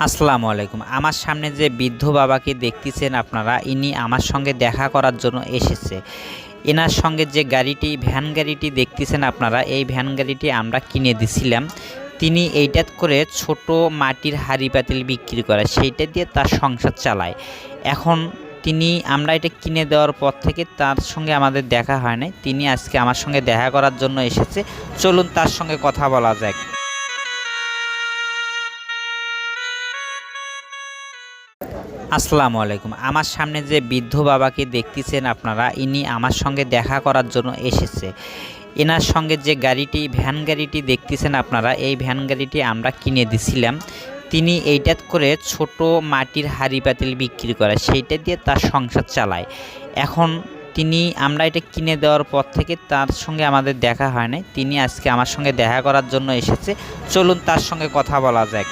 আসসালামু আলাইকুম। আমার সামনে যে বৃদ্ধ বাবাকে দেখতেছেন আপনারা, ইনি আমার সঙ্গে দেখা করার জন্য এসেছে। এনার সঙ্গে যে গাড়িটি, ভ্যান গাড়িটি দেখতেছেন আপনারা, এই ভ্যান গাড়িটি আমরা কিনে দিছিলাম। তিনি এইটাত করে ছোট মাটির হাড়ি পাতিল বিক্রি করে, সেইটা দিয়ে তার সংসার চালায়। এখন তিনি আমরা এটা কিনে দেওয়ার পর থেকে তার সঙ্গে আমাদের দেখা হয় নাই। তিনি আজকে আমার সঙ্গে দেখা করার জন্য এসেছে। চলুন তার সঙ্গে কথা বলা যাক। আসসালামু আলাইকুম। আমার সামনে যে বৃদ্ধ বাবাকে দেখতেছেন আপনারা, ইনি আমার সঙ্গে দেখা করার জন্য এসেছে। এনার সঙ্গে যে গাড়িটি, ভ্যান গাড়িটি দেখতেছেন আপনারা, এই ভ্যান গাড়িটি আমরা কিনে দিছিলাম। তিনি এইটাত করে ছোট মাটির হাড়ি পাতিল বিক্রি করে, সেইটা দিয়ে তার সংসার চালায়। এখন তিনি, আমরা এটা কিনে দেওয়ার পর থেকে তার সঙ্গে আমাদের দেখা হয় নাই। তিনি আজকে আমার সঙ্গে দেখা করার জন্য এসেছে। চলুন তার সঙ্গে কথা বলা যাক।